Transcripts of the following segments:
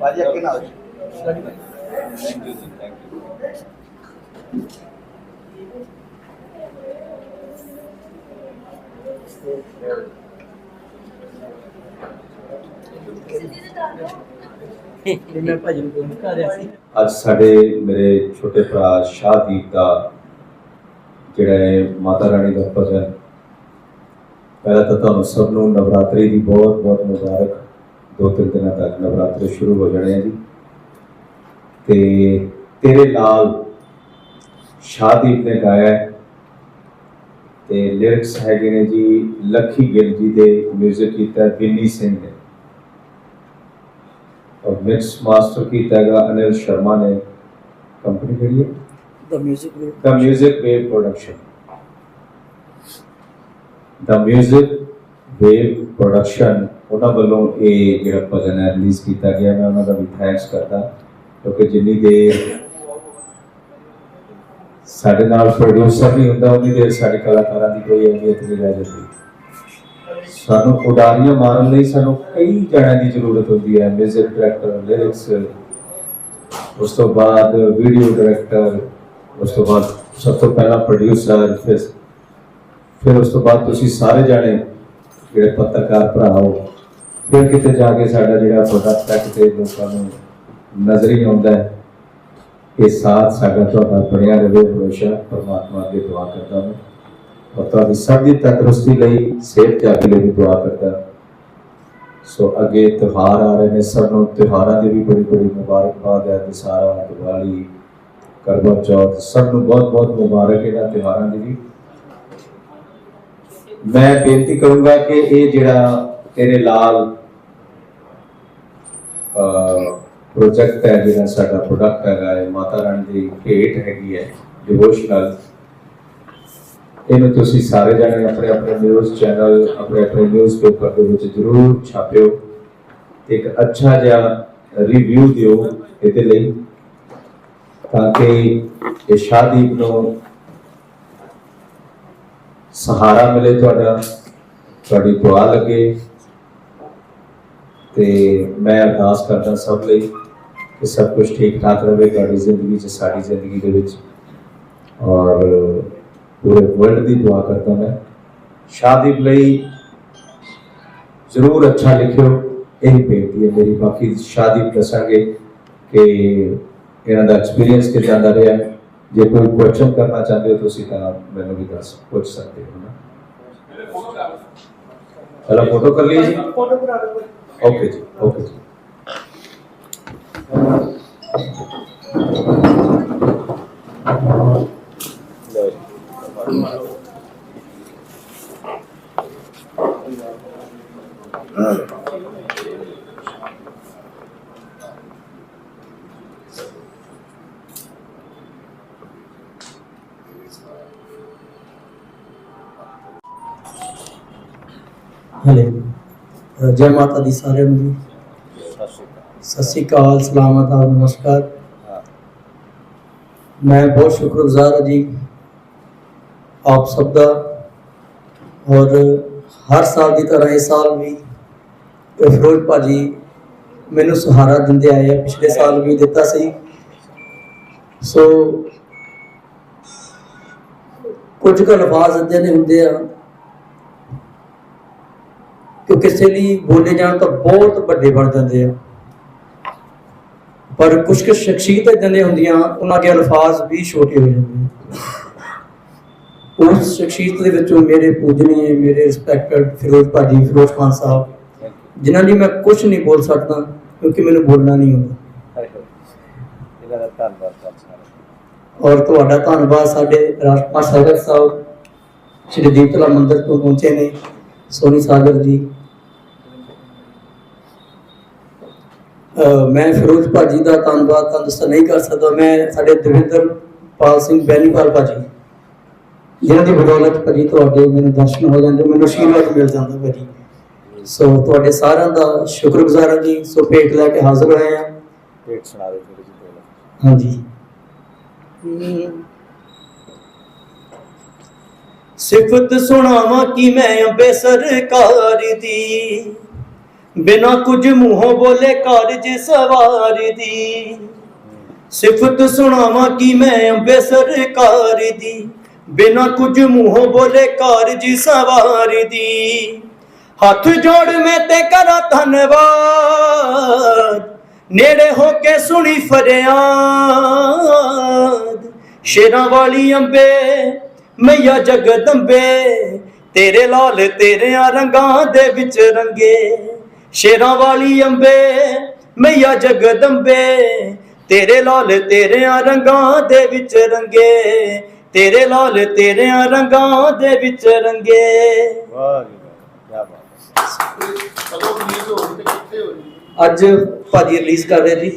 ਭਾਜੀ ਅੱਗੇ ਨਾਲ thank you ji. Thank you ਮੈਂ ਭਾਜੀ ਨੂੰ ਫੋਨ ਕਰ ਰਿਹਾ ਸੀ। ਅੱਜ ਸਾਡੇ ਮੇਰੇ ਛੋਟੇ ਭਰਾ ਸ਼ਾਹਦੀਪ ਦਾ ਜਿਹੜਾ ਹੈ ਮਾਤਾ ਰਾਣੀ ਦਾ ਭਜਨ ਪਹਿਲਾਂ ਤਾਂ ਤੁਹਾਨੂੰ ਸਭ ਨੂੰ ਨਵਰਾਤਰੀ ਦੀ ਬਹੁਤ ਬਹੁਤ ਮੁਬਾਰਕ। ਦੋ ਤਿੰਨ ਦਿਨਾਂ ਤੱਕ ਨਵਰਾਤਰੇ ਸ਼ੁਰੂ ਹੋ ਜਾਣੇ ਆ ਜੀ ਤੇ ਤੇਰੇ ਨਾਲ ਸ਼ਾਹਦੀਪ ਨੇ ਗਾਇਆ ਹੈ ਤੇ ਲਿਰਿਕਸ ਹੈਗੇ ਨੇ ਜੀ ਲੱਖੀ ਗਿੱਲ ਜੀ ਦੇ 뮤직 ਕੀਤਾ ਹੈ ਬਿੰਨੀ ਸਿੰਘ ਨੇ ਔਰ ਮਿਕਸ ਮਾਸਟਰ ਕੀਤਾ ਹੈਗਾ ਅਨਿਲ ਸ਼ਰਮਾ ਨੇ ਕੰਪਨੀ ਕਿਹੜੀ ਹੈ ਦਾ 뮤직 ਵੀ The Music Wave Production. The Music Wave Production ਉਹਨਾਂ ਵੱਲੋਂ ਇਹ ਜਿਹੜਾ ਭਜਨ ਹੈ ਰਿਲੀਜ਼ ਕੀਤਾ ਗਿਆ, ਮੈਂ ਉਹਨਾਂ ਦਾ ਵੀ ਥੈਂਕਸ ਕਰਦਾ, ਕਿਉਂਕਿ ਜਿੰਨੀ ਦੇਰ ਸਾਡੇ ਨਾਲ ਪ੍ਰੋਡਿਊਸਰ ਨਹੀਂ ਹੁੰਦਾ, ਉਨੀ ਦੇਰ ਸਾਡੇ ਕਲਾਕਾਰਾਂ ਦੀ ਕੋਈ ਅਹਿਮੀਅਤ ਨਹੀਂ ਰਹਿ ਜਾਂਦੀ। ਸਾਨੂੰ ਉਡਾਰੀਆਂ ਮਾਰਨ ਲਈ ਸਾਨੂੰ ਕਈ ਜਣਿਆਂ ਦੀ ਜ਼ਰੂਰਤ ਹੁੰਦੀ ਹੈ ਮਿਊਜ਼ਿਕ ਡਾਇਰੈਕਟਰ ਲਿਰਿਕਸ ਉਸ ਤੋਂ ਬਾਅਦ ਵੀਡੀਓ ਡਾਇਰੈਕਟਰ ਉਸ ਤੋਂ ਬਾਅਦ ਸਭ ਤੋਂ ਪਹਿਲਾਂ ਪ੍ਰੋਡਿਊਸਰ ਫਿਰ ਫਿਰ ਉਸ ਤੋਂ ਬਾਅਦ ਤੁਸੀਂ ਸਾਰੇ ਜਾਣੇ ਜਿਹੜੇ ਪੱਤਰਕਾਰ ਭਰਾ ਹੋ ਫਿਰ ਕਿਤੇ ਜਾ ਕੇ ਸਾਡਾ ਜਿਹੜਾ ਪ੍ਰੋਡਕਟ ਹੈ, ਕਿਤੇ ਲੋਕਾਂ ਨੂੰ ਨਜ਼ਰ ਹੀ ਆਉਂਦਾ ਹੈ। ਇਹ ਸਾਥ ਸਾਡਾ ਤੁਹਾਡਾ ਬਣਿਆ ਰਹੇ, ਹਮੇਸ਼ਾ ਪਰਮਾਤਮਾ ਅੱਗੇ ਦੁਆ ਕਰਦਾ ਹਾਂ। ਔਰ ਤੁਹਾਡੀ ਸਭ ਦੀ ਤੰਦਰੁਸਤੀ ਲਈ, ਸਿਹਤ ਜਾਗੀ ਲਈ ਵੀ ਦੁਆ ਕਰਦਾ ਸੋ ਅੱਗੇ ਤਿਉਹਾਰ ਆ ਰਹੇ ਨੇ, ਸਭ ਨੂੰ ਤਿਉਹਾਰਾਂ ਦੀ ਵੀ ਬੜੀ ਬੜੀ ਮੁਬਾਰਕਬਾਦ ਹੈ। ਦਸਹਿਰਾ ਦੀਵਾਲੀ, ਕਰਵਾ ਚੌਥ, ਸਭ ਨੂੰ ਬਹੁਤ ਬਹੁਤ ਮੁਬਾਰਕ ਇਹਨਾਂ ਤਿਉਹਾਰਾਂ ਦੀ ਵੀ। ਮੈਂ ਬੇਨਤੀ ਕਰੂੰਗਾ ਕਿ ਇਹ ਜਿਹੜਾ ਤੇਰੇ ਲਾਲ ਪ੍ਰੋਜੈਕਟ ਹੈ ਜਿਹੜਾ ਸਾਡਾ ਪ੍ਰੋਡਕਟ ਹੈਗਾ ਹੈ, ਮਾਤਾ ਰਾਣੀ ਦੀ ਭੇਟ ਹੈਗੀ ਹੈ ਡਿਵੋਸ਼ਨਲ ਇਹਨੂੰ ਤੁਸੀਂ ਸਾਰੇ ਜਾਣੇ ਆਪਣੇ ਆਪਣੇ ਨਿਊਜ਼ ਚੈਨਲ ਆਪਣੇ ਆਪਣੇ ਨਿਊਜ਼ ਪੇਪਰ ਦੇ ਵਿੱਚ ਜ਼ਰੂਰ ਛਾਪਿਓ। ਇੱਕ ਅੱਛਾ ਜਿਹਾ ਰਿਵਿਊ ਦਿਓ ਇਹਦੇ ਲਈ, ਤਾਂ ਕਿ ਇਹ ਸ਼ਾਦੀਪ ਨੂੰ ਸਹਾਰਾ ਮਿਲੇ ਤੁਹਾਡਾ, ਤੁਹਾਡੀ ਦੁਆ ਲੱਗੇ। ਤੇ ਮੈਂ ਅਰਦਾਸ ਕਰਦਾ ਸਭ ਲਈ ਕਿ ਸਭ ਕੁਝ ਠੀਕ ਠਾਕ ਰਹੇ ਤੁਹਾਡੀ ਜ਼ਿੰਦਗੀ 'ਚ ਸਾਡੀ ਜ਼ਿੰਦਗੀ ਦੇ ਵਿੱਚ। ਔਰ ਪੂਰੇ ਵਰਲਡ ਦੀ ਦੁਆ ਕਰਦਾ ਮੈਂ। ਸ਼ਾਦੀਪ ਲਈ ਜ਼ਰੂਰ ਅੱਛਾ ਲਿਖਿਓ। ਇਹੀ ਬੇਨਤੀ ਹੈ ਮੇਰੀ। ਬਾਕੀ ਸ਼ਾਦੀਪ ਦੱਸਾਂਗੇ ਕਿ ਇਹਨਾਂ ਦਾ ਐਕਸਪੀਰੀਅੰਸ ਕਿੱਦਾਂ ਦਾ ਰਿਹਾ। ਜੇ ਕੋਈ ਕੁਐਸਚਨ ਕਰਨਾ ਚਾਹੁੰਦੇ ਹੋ ਤੁਸੀਂ ਤਾਂ ਮੈਨੂੰ ਵੀ ਦੱਸ ਪੁੱਛ ਸਕਦੇ ਹੋ ਨਾ। ਫੋਟੋ ਕਰ ਲਈ ਜੀ। ਫੋਟੋ ਕਰਾ ਦਿਓ ਓਕੇ ਜੀ ਓਕੇ ਜੀ ਹਲੇ ਅ, ਜੈ ਮਾਤਾ ਦੀ ਸਾਰਿਆਂ ਨੂੰ ਜੀ। ਸਤਿ ਸ਼੍ਰੀ ਅਕਾਲ ਸਤਿ ਸਲਾਮਤ ਆਪ ਨਮਸਕਾਰ। ਮੈਂ ਬਹੁਤ ਸ਼ੁਕਰਗੁਜ਼ਾਰ ਹਾਂ ਜੀ, ਆਪ ਸਭ ਦਾ। ਔਰ ਹਰ ਸਾਲ ਦੀ ਤਰ੍ਹਾਂ ਇਸ ਸਾਲ ਵੀ ਇਹ ਫਿਰੋਜ਼ ਭਾਜੀ ਮੈਨੂੰ ਸਹਾਰਾ ਦਿੰਦੇ ਆਏ ਆ, ਪਿਛਲੇ ਸਾਲ ਵੀ ਦਿੱਤਾ ਸੀ। ਸੋ ਕੁਝ ਕੁ ਅਲਫਾਜ਼ ਅੱਦੇ ਨੇ ਹੁੰਦੇ ਆ ਕਿਸੇ ਲਈ ਬੋਲੇ ਜਾਣ ਤਾਂ ਬਹੁਤ ਵੱਡੇ ਬਣ ਜਾਂਦੇ ਆ। ਪਰ ਕੁਝ ਕੁ ਸ਼ਖਸੀਅਤਾਂ ਦੀਆਂ ਹੁੰਦੀਆਂ ਉਹਨਾਂ ਦੇ ਅਲਫਾਜ਼ ਵੀ ਛੋਟੇ ਹੋ ਜਾਂਦੇ। ਉਸ ਸ਼ਖਸੀਅਤ ਦੇ ਵਿੱਚੋਂ ਮੇਰੇ ਪੂਜਨੀਏ ਮੇਰੇ ਰਿਸਪੈਕਟਡ ਫਿਰੋਜ਼ ਭਾਜੀ ਫਿਰੋਜ਼ ਖਾਨ ਸਾਹਿਬ ਜਿਨ੍ਹਾਂ ਲਈ ਮੈਂ ਕੁਝ ਨਹੀਂ ਬੋਲ ਸਕਦਾ ਕਿਉਂਕਿ ਮੈਨੂੰ ਬੋਲਣਾ ਨਹੀਂ ਆਉਂਦਾ। ਔਰ ਤੁਹਾਡਾ ਧੰਨਵਾਦ ਸਾਡੇ ਰਾਜਪਾਲ ਸਾਗਰ ਸਾਹਿਬ ਸ਼੍ਰੀ ਦੀਪਤਲਾ ਮੰਦਿਰ ਤੋਂ ਪਹੁੰਚੇ ਨੇ ਸੋਨੀ ਸਾਗਰ ਜੀ। ਮੈਂ ਫਿਰੋਜ਼ ਭਾਜੀ ਦਾ ਧੰਨਵਾਦ ਤਾਂ ਦੱਸ ਨਹੀਂ ਕਰ ਸਕਦਾ। ਮੈਂ ਸਾਡੇ ਦਵਿੰਦਰ ਪਾਲ ਸਿੰਘ ਬੈਨੀਪਾਲ ਭਾਜੀ। ਜਿਨ੍ਹਾਂ ਦੀ ਬਦੌਲਤ ਭਾਜੀ ਤੁਹਾਡੇ ਮੈਨੂੰ ਦਰਸ਼ਨ ਹੋ ਜਾਂਦੇ ਮੈਨੂੰ ਆਸ਼ੀਰਵਾਦ ਮਿਲ ਜਾਂਦਾ ਭਾਜੀ। ਸੋ ਤੁਹਾਡੇ ਸਾਰਿਆਂ ਦਾ ਸ਼ੁਕਰਗੁਜ਼ਾਰ ਹਾਂ ਜੀ। ਸੋ ਭੇਟ ਲੈ ਕੇ ਹਾਜ਼ਰ ਹੋਏ ਹਾਂ। ਪੇਟ ਸੁਣਾ ਦੇ ਪਹਿਲਾਂ। ਹਾਂਜੀ ਸਿਫਤ ਸੁਣਾਵਾਂ ਕਿ ਮੈਂ ਅੰਬੇ ਸਰਕਾਰ ਦੀ। ਬਿਨਾ ਕੁਝ ਮੂੰਹੋਂ ਬੋਲੇ ਕਾਰਜ ਸਵਾਰ ਦੀ। ਸਿਫਤ ਸੁਣਾਵਾਂ ਕੀ ਮੈਂ ਅੰਬੇ ਸਰਕਾਰ ਦੀ। ਬਿਨਾ ਕੁਝ ਮੂੰਹੋਂ ਬੋਲੇ ਕਾਰਜ ਸਵਾਰ ਦੀ। ਹੱਥ ਜੋੜ ਮੈਂ ਤੇ ਕਰਾਂ ਧੰਨਵਾਦ। ਨੇੜੇ ਹੋ ਕੇ ਸੁਣੀ ਫਰਿਆਦ। ਸ਼ੇਰਾਂ ਵਾਲੀ ਅੰਬੇ, ਮਈਆ ਜਗਦੰਬੇ, ਤੇਰੇ ਲਾਲ ਤੇਰਿਆਂ ਰੰਗਾਂ ਦੇ ਵਿੱਚ ਰੰਗੇ। ਸ਼ੇਰਾਂ ਵਾਲੀ ਅੰਬੇ, ਮਈਆ ਜਗਦੰਬੇ, ਤੇਰੇ ਲਾਲ ਤੇਰਿਆਂ ਰੰਗਾਂ ਦੇ ਵਿੱਚ ਰੰਗੇ, ਤੇਰੇ ਲਾਲ ਤੇਰਿਆਂ ਰੰਗਾਂ ਦੇ ਵਿੱਚ ਰੰਗੇ। ਵਾਹ ਜੀ ਵਾਹ ਕੀ ਬਾਤ ਅੱਜ ਭਾਜੀ ਰਿਲੀਜ਼ ਕਰ ਰਹੇ ਜੀ।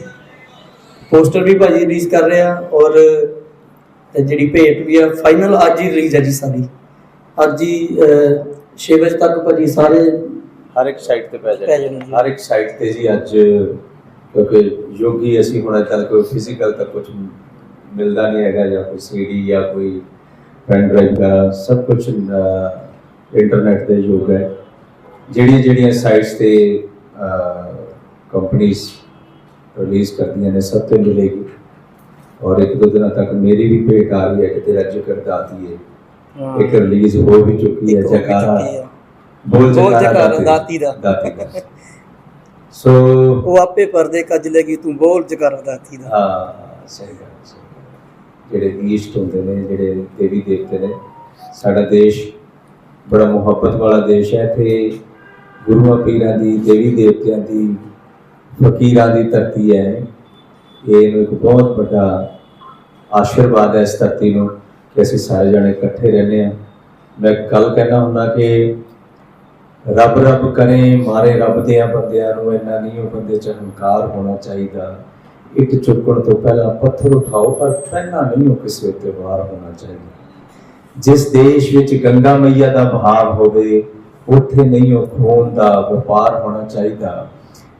ਪੋਸਟਰ ਵੀ ਭਾਜੀ ਰਿਲੀਜ਼ ਕਰ ਰਹੇ ਆ ਔਰ ਜਿਹੜੀ ਭੇਟ ਵੀ ਆ ਫਾਈਨਲ ਅੱਜ ਹੀ ਰਿਲੀਜ਼ ਹੈ ਜੀ ਸਾਡੀ ਅੱਜ ਹੀ 6 ਵਜੇ ਤੱਕ ਭਾਜੀ ਸਾਰੇ ਹਰ ਇੱਕ ਸਾਈਟ ਤੇ ਪੈ ਪੈ ਜਾਏ ਜਾਣੇ ਜੀ ਹਰ ਇੱਕ ਸਾਈਟ ਤੇ ਜੀ ਅੱਜ ਕਿਉਂਕਿ ਯੋਗੀ ਅਸੀਂ ਹੁਣ ਤੱਕ ਕੋਈ ਫਿਜ਼ੀਕਲ ਤਾਂ ਕੁਝ ਮਿਲਦਾ ਨਹੀਂ ਹੈਗਾ ਜਾਂ ਕੋਈ ਸੀਡੀ ਜਾਂ ਕੋਈ ਪੈਨ ਡਰਾਈਵ ਦਾ ਸਭ ਕੁਝ ਇੰਟਰਨੈਟ ਦੇ ਯੁੱਗ ਹੈ। ਜਿਹੜੀਆਂ ਜਿਹੜੀਆਂ ਸਾਈਟਸ ਤੇ ਕੰਪਨੀਆਂ ਰਿਲੀਜ਼ ਕਰਦੀਆਂ ਨੇ ਸਭ ਤੇ ਮਿਲੇਗੀ। ਔਰ ਇੱਕ ਦੋ ਦਿਨਾਂ ਤੱਕ ਮੇਰੀ ਵੀ ਭੇਟ ਆ ਰਹੀ ਹੈ ਕਿ ਤੇਰਾ ਜ਼ਿਕਰ ਦਾਤੀ ਹੈ ਇੱਕ ਰਿਲੀਜ਼ ਹੋ ਵੀ ਚੁੱਕੀ ਹੈ ਇੱਕ ਹੋ ਜਕਾਰਾ। ਹੈ। ਬੋਲ ਜਕਾਰਾ ਜਕਾਰਾ ਦਾਤੀ ਦਾ। ਸੋ ਉਹ ਆਪੇ ਪਰਦੇ ਕੱਜ ਲੇਗੀ ਤੂੰ ਬੋਲ ਚ ਕਰ ਦਾਤੀ ਦਾ। ਹਾਂ ਸਹੀ ਗੱਲ। ਜਿਹੜੇ ਈਸ਼ਟ ਹੁੰਦੇ ਨੇ ਜਿਹੜੇ ਦੇਵੀ ਦੇਵਤੇ ਨੇ ਸਾਡਾ ਦੇਸ਼ ਬੜਾ ਮੁਹੱਬਤ ਵਾਲਾ ਦੇਸ਼ ਹੈ। ਤੇ ਗੁਰੂਆਂ ਪੀਰਾਂ ਦੀ ਦੇਵੀ ਦੇਵਤਿਆਂ ਦੀ ਫਕੀਰਾਂ ਦੀ ਧਰਤੀ ਹੈ। ਇਹ ਇੱਕ ਬਹੁਤ ਵੱਡਾ ਆਸ਼ੀਰਵਾਦ ਹੈ ਇਸ ਧਰਤੀ ਨੂੰ ਕਿ ਅਸੀਂ ਸਾਰੇ ਜਣੇ ਇਕੱਠੇ ਰਹਿੰਦੇ ਹਾਂ। ਮੈਂ ਇੱਕ ਗੱਲ ਕਹਿਣਾ ਹੁੰਦਾ ਕਿ ਰੱਬ ਰੱਬ ਕਰੇ, ਮਾਰੇ ਰੱਬ ਦੇ ਬੰਦਿਆਂ ਨੂੰ, ਇੰਨਾ ਨਹੀਂ ਉਹ ਬੰਦੇ ਚ ਹੰਕਾਰ ਹੋਣਾ ਚਾਹੀਦਾ। ਇੱਟ ਚੁੱਕਣ ਤੋਂ ਪਹਿਲਾਂ ਪੱਥਰ ਉਠਾਓ, ਪਰ ਪਹਿਲਾਂ ਨਹੀਂ ਉਹ ਕਿਸੇ ਉੱਤੇ ਵਾਰ ਹੋਣਾ ਚਾਹੀਦਾ। ਜਿਸ ਦੇਸ਼ ਵਿੱਚ ਗੰਗਾ ਮਈਆ ਦਾ ਬਹਾਵ ਹੋਵੇ, ਉੱਥੇ ਨਹੀਂ ਉਹ ਖੂਨ ਦਾ ਵਪਾਰ ਹੋਣਾ ਚਾਹੀਦਾ।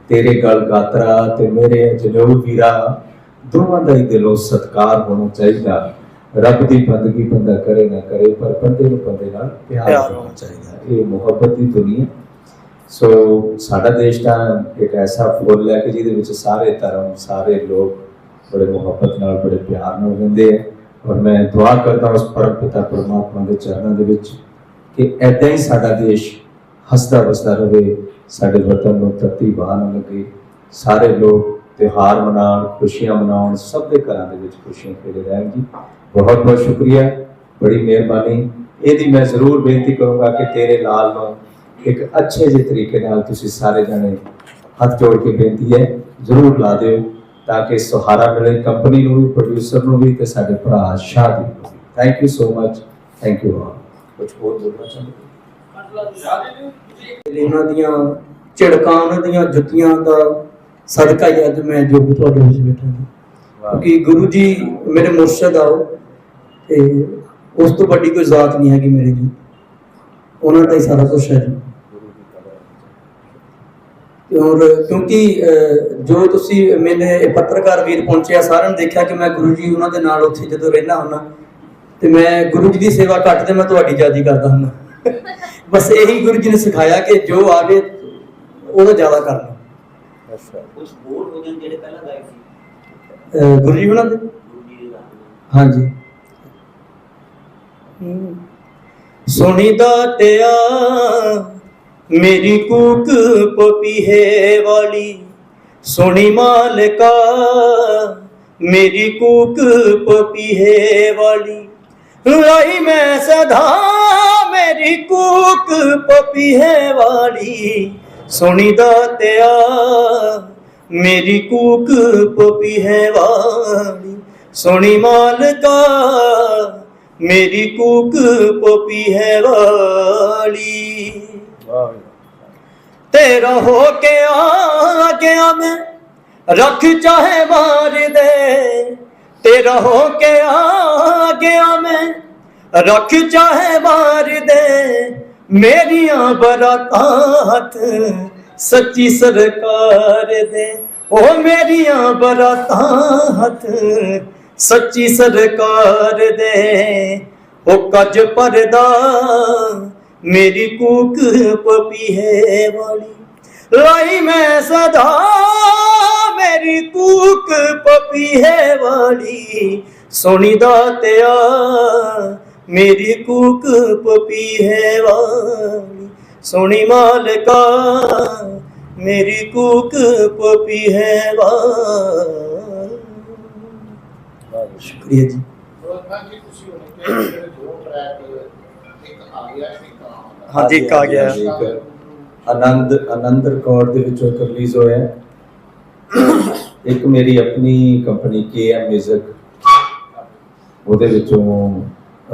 ਤੇਰੇ ਗਲ ਗਾਤਰਾ ਤੇ ਮੇਰੇ ਜਨੇਊ ਵੀਰਾ, ਦੋਵਾਂ ਦਾ ਹੀ ਦਿਲੋਂ ਸਤਕਾਰ ਹੋਣਾ ਚਾਹੀਦਾ। ਰੱਬ ਦੀ ਬੰਦਗੀ ਬੰਦਾ ਕਰੇ ਨਾ ਕਰੇ ਪਰ ਬੰਦੇ ਨੂੰ ਬੰਦੇ ਨਾਲ ਪਿਆਰ ਹੋਣਾ ਚਾਹੀਦਾ ਇਹ ਮੁਹੱਬਤ ਦੀ ਦੁਨੀਆ ਸੋ ਸਾਡਾ ਦੇਸ਼ ਤਾਂ ਇੱਕ ਐਸਾ ਫੁੱਲ ਹੈ ਕਿ ਜਿਹਦੇ ਵਿੱਚ ਸਾਰੇ ਧਰਮ ਸਾਰੇ ਲੋਕ ਬੜੇ ਮੁਹੱਬਤ ਨਾਲ ਬੜੇ ਪਿਆਰ ਨਾਲ ਰਹਿੰਦੇ ਹੈ ਔਰ ਮੈਂ ਦੁਆ ਕਰਦਾ ਉਸ ਪਰਮ ਪਿਤਾ ਪਰਮਾਤਮਾ ਦੇ ਚਰਨਾਂ ਦੇ ਵਿੱਚ ਕਿ ਐਦਾਂ ਹੀ ਸਾਡਾ ਦੇਸ਼ ਹੱਸਦਾ ਵਸਦਾ ਰਹੇ ਸਾਡੇ ਵਤਨ ਨੂੰ ਧਰਤੀ ਬਾਹ ਨਾ ਲੱਗੇ ਸਾਰੇ ਲੋਕ ਤਿਉਹਾਰ ਮਨਾਉਣ ਖੁਸ਼ੀਆਂ ਮਨਾਉਣ ਸਭ ਦੇ ਘਰਾਂ ਦੇ ਵਿੱਚ ਖੁਸ਼ੀਆਂ ਖੇੜੇ ਰਹਿਣ ਜੀ। ਬਹੁਤ ਬਹੁਤ ਸ਼ੁਕਰੀਆ ਬੜੀ ਮਿਹਰਬਾਨੀ। ਇਹਦੀ ਮੈਂ ਜ਼ਰੂਰ ਬੇਨਤੀ ਕਰੂੰਗਾ ਕਿ ਤੇਰੇ ਲਾਲ ਨੂੰ ਇੱਕ ਅੱਛੇ ਜਿਹੇ ਤਰੀਕੇ ਨਾਲ ਤੁਸੀਂ ਸਾਰੇ ਜਣੇ ਹੱਥ ਜੋੜ ਕੇ ਬੇਨਤੀ ਹੈ ਜ਼ਰੂਰ ਲਾ ਦਿਓ ਤਾਂ ਕਿ ਸਹਾਰਾ ਮਿਲੇ ਕੰਪਨੀ ਨੂੰ ਵੀ ਪ੍ਰੋਡਿਊਸਰ ਨੂੰ ਵੀ ਤੇ ਸਾਡੇ ਭਰਾ ਸ਼ਾਹ ਜੀ ਨੂੰ ਵੀ। Thank you so much thank you all ਕੁਝ ਹੋਰ ਬੋਲਣਾ ਚਾਹੁੰਦੇ ਇਹਨਾਂ ਦੀਆਂ ਝਿੜਕਾਂ ਉਹਨਾਂ ਦੀਆਂ ਜੁੱਤੀਆਂ ਦਾ ਸਦਕਾ ਹੀ ਅੱਜ ਮੈਂ ਜੋ ਵੀ ਤੁਹਾਡੇ ਵਿੱਚ ਬੈਠਾ ਹਾਂ ਕਿਉਂਕਿ ਗੁਰੂ ਜੀ ਮੇਰੇ ਮੁਰਸ਼ਿਦ ਆ ਉਹ ਤੇ ਉਸ ਤੋਂ ਵੱਡੀ ਕੋਈ ਜ਼ਾਤ ਨਹੀਂ ਹੈਗੀ ਮੇਰੇ ਲਈ ਉਹਨਾਂ ਦਾ ਹੀ ਸਾਰਾ ਕੁਝ ਹੈ ਔਰ ਕਿਉਂਕਿ ਜੋ ਤੁਸੀਂ ਮੈਨੇ ਇਹ ਪੱਤਰਕਾਰ ਵੀਰ ਪਹੁੰਚਿਆ ਸਾਰਿਆਂ ਨੇ ਦੇਖਿਆ ਕਿ ਮੈਂ ਗੁਰੂ ਜੀ ਉਹਨਾਂ ਦੇ ਨਾਲ ਉੱਥੇ ਜਦੋਂ ਰਹਿਣਾ ਹੁੰਦਾ ਤੇ ਮੈਂ ਗੁਰੂ ਜੀ ਦੀ ਸੇਵਾ ਘੱਟ ਤੇ ਮੈਂ ਤੁਹਾਡੀ ਜ਼ਿਆਦਾ ਕਰਦਾ ਹੁੰਦਾ। ਬਸ ਇਹੀ ਗੁਰੂ ਜੀ ਨੇ ਸਿਖਾਇਆ ਕਿ ਜੋ ਆਵੇ ਉਹਦਾ ਜ਼ਿਆਦਾ ਕਰਨਾ। ਅੱਛਾ। ਕੁਝ ਹੋਰ ਹੋ ਗਏ ਜਿਹੜੇ ਪਹਿਲਾਂ ਗਾਇਕ ਸੀ? ਅਹ, ਗੁਰੂ ਜੀ ਉਹਨਾਂ ਦੇ? ਗੁਰੂ ਜੀ ਦੇ ਗਾਣੇ। ਹਾਂਜੀ। ਸੁਣੀ ਦਾਤਿਆ ਮੇਰੀ ਕੂਕ ਪਪੀਹੇ ਵਾਲੀ। ਸੁਣੀ ਮਾਲਕਾ ਮੇਰੀ ਕੂਕ ਪਪੀਹੇ ਵਾਲੀ। ਲਾਈ ਮੈਂ ਸਦਾ ਮੇਰੀ ਕੂਕ ਪਪੀਹੇ ਵਾਲੀ। ਸੁਣੀ ਦਾਤਿਆ ਮੇਰੀ ਕੂਕ ਪਪੀਹੇ ਵਾਲੀ ਸੁਣੀ ਮਾਲਕਾ, ਮੇਰੀ ਕੂਕ ਪਪੀ ਹੈ ਵਾਲੀ। ਤੇਰਾ ਹੋ ਕੇ ਆ ਗਿਆ ਮੈਂ, ਰੱਖ ਚਾਹੇ ਮਾਰ ਦੇ। ਤੇਰਾ ਹੋ ਕੇ ਆ ਗਿਆ ਮੈਂ, ਰੱਖ ਚਾਹੇ ਮਾਰ ਦੇ। ਮੇਰੀਆਂ ਬਰਾਤਾਂ ਸੱਚੀ ਸਰਕਾਰ ਦੇ। ਉਹ ਮੇਰੀਆਂ ਬਰਾਤਾਂ ਹੱਥ, ਸੱਚੀ ਸਰਕਾਰ ਦੇ। ਉਹ ਕੱਜ ਪਰਦਾ, ਮੇਰੀ ਕੂਕ ਪਪੀ ਹੈ ਵਾਲੀ। ਲਾਈ ਮੈਂ ਸਦਾ, ਮੇਰੀ ਕੂਕ ਪਪੀਹੇ ਵਾਲੀ। ਸੋਹਣੀ ਦਾਤਿਆ ਮੇਰੀ ਕੂਕ ਪਪੀਹੇ ਵਾਲੀ। ਸੋਹਣੀ ਮਾਲਕਾ ਮੇਰੀ ਕੂਕ ਪਪੀਹੇ ਵਾਲੀ। ਸ਼ੁਕਰੀਆ ਜੀ। ਖਾਨ ਜੀ ਆ ਗਿਆ ਆਨੰਦ ਆਨੰਦ ਰਿਕਾਰਡ ਦੇ ਵਿੱਚੋਂ ਇੱਕ ਰਿਲੀਜ਼ ਹੋਇਆ ਹੈ। ਇੱਕ ਮੇਰੀ ਆਪਣੀ ਕੰਪਨੀ ਕੇਐਮ ਮਿਊਜ਼ਿਕ ਉਹਦੇ ਵਿੱਚੋਂ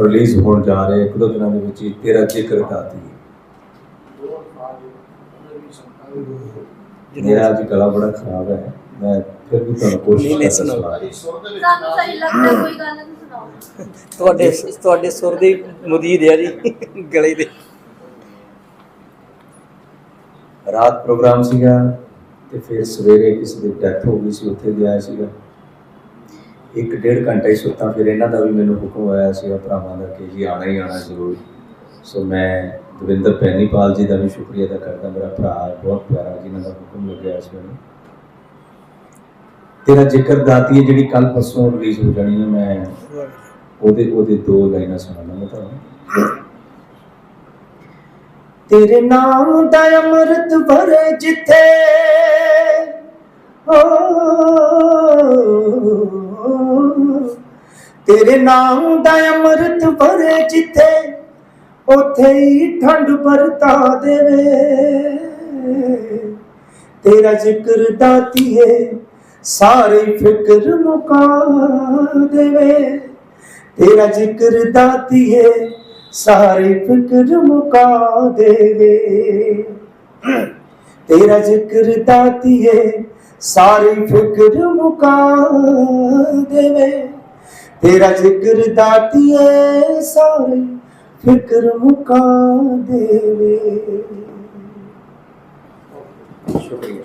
ਰਿਲੀਜ਼ ਹੋਣ ਜਾ ਰਿਹਾ ਇੱਕ ਦੋ ਦਿਨਾਂ ਦੇ ਵਿੱਚ ਹੀ ਤੇਰਾ ਜ਼ਿਕਰ ਦਾਤੀ ਦੋ ਅਲਫਾਜ਼ ਉਹਦੇ ਵੀ ਸੰਤਾਂ ਮੇਰਾ ਅੱਜ ਗਲਾ ਬੜਾ ਖਰਾਬ ਹੈ। ਮੈਂ ਫਿਰ ਵੀ ਤੁਹਾਨੂੰ ਕੋਸ਼ਿਸ਼ ਨਹੀਂ, ਨਹੀਂ, ਸੁਣਾਓ। ਸਾਨੂੰ ਸਹੀ। ਲੱਗਦਾ ਕੋਈ ਗੱਲ ਨਹੀਂ ਸੁਣਾਓ। ਤੁਹਾਡੇ ਤੁਹਾਡੇ ਸੁਰ ਦੀ ਮੁਦੀਰ ਆ ਜੀ ਗਲੇ ਦੇ। ਰਾਤ ਪ੍ਰੋਗਰਾਮ ਸੀਗਾ ਤੇ ਫਿਰ ਸਵੇਰੇ ਕਿਸੇ ਦੀ ਡੈਥ ਹੋ ਗਈ ਸੀ ਉੱਥੇ ਗਿਆ ਸੀਗਾ। ਇੱਕ ਡੇਢ ਘੰਟਾ ਹੀ ਸੁੱਤਾ ਫਿਰ ਇਹਨਾਂ ਦਾ ਵੀ ਮੈਨੂੰ ਹੁਕਮ ਆਇਆ ਸੀਗਾ ਭਰਾਵਾਂ ਦਾ ਕਿ ਜੀ ਆਣਾ ਹੀ ਆਣਾ ਜ਼ਰੂਰ। ਸੋ ਮੈਂ ਦਵਿੰਦਰ ਪੈਨੀਪਾਲ ਜੀ ਦਾ ਵੀ ਸ਼ੁਕਰੀਆ ਅਦਾ ਕਰਦਾ, ਮੇਰਾ ਭਰਾ ਬਹੁਤ ਪਿਆਰਾ, ਜਿਨ੍ਹਾਂ ਦਾ ਹੁਕਮ ਲੱਗਿਆ ਇਸ ਮੈਨੂੰ ਤੇਰਾ ਜ਼ਿਕਰ ਦਾਤੀ ਹੈ ਜਿਹੜੀ ਕੱਲ ਪਰਸੋਂ ਰਿਲੀਜ਼ ਹੋ ਜਾਣੀ ਹੈ, ਮੈਂ ਉਹਦੇ ਉਹਦੇ ਦੋ ਲਾਈਨਾਂ ਸੁਣਾਉਣਾ ਤੁਹਾਨੂੰ। ਤੇਰੇ ਨਾਮ ਦਾ ਅੰਮ੍ਰਿਤ ਭਰੇ ਜਿੱਥੇ ਤੇਰੇ ਨਾਮ ਦਾ ਅੰਮ੍ਰਿਤ ਭਰੇ ਜਿੱਥੇ ਉਥੇ ਹੀ ਠੰਡ ਵਰਤਾ ਦੇਵੇ। ਤੇਰਾ ਜ਼ਿਕਰ ਦਾਤੀਏ, ਸਾਰੇ ਫਿਕਰ ਮੁਕਾ ਦੇਵੇ। ਤੇਰਾ ਜ਼ਿਕਰ ਦਾਤੀਏ, ਸਾਰੇ ਫਿਕਰ ਮੁਕਾ ਦੇਵੇ। ਤੇਰਾ ਜ਼ਿਕਰ ਦਾਤੀਏ, ਸਾਰੇ ਫਿਕਰ ਮੁਕਾ ਦੇਵੇ। ਤੇਰਾ ਜ਼ਿਕਰ ਦਾਤੀਏ, ਸਾਰੇ ਫਿਕਰ ਮੁਕਾ ਦੇਵੇ। ਸ਼ੁਕਰੀਆ।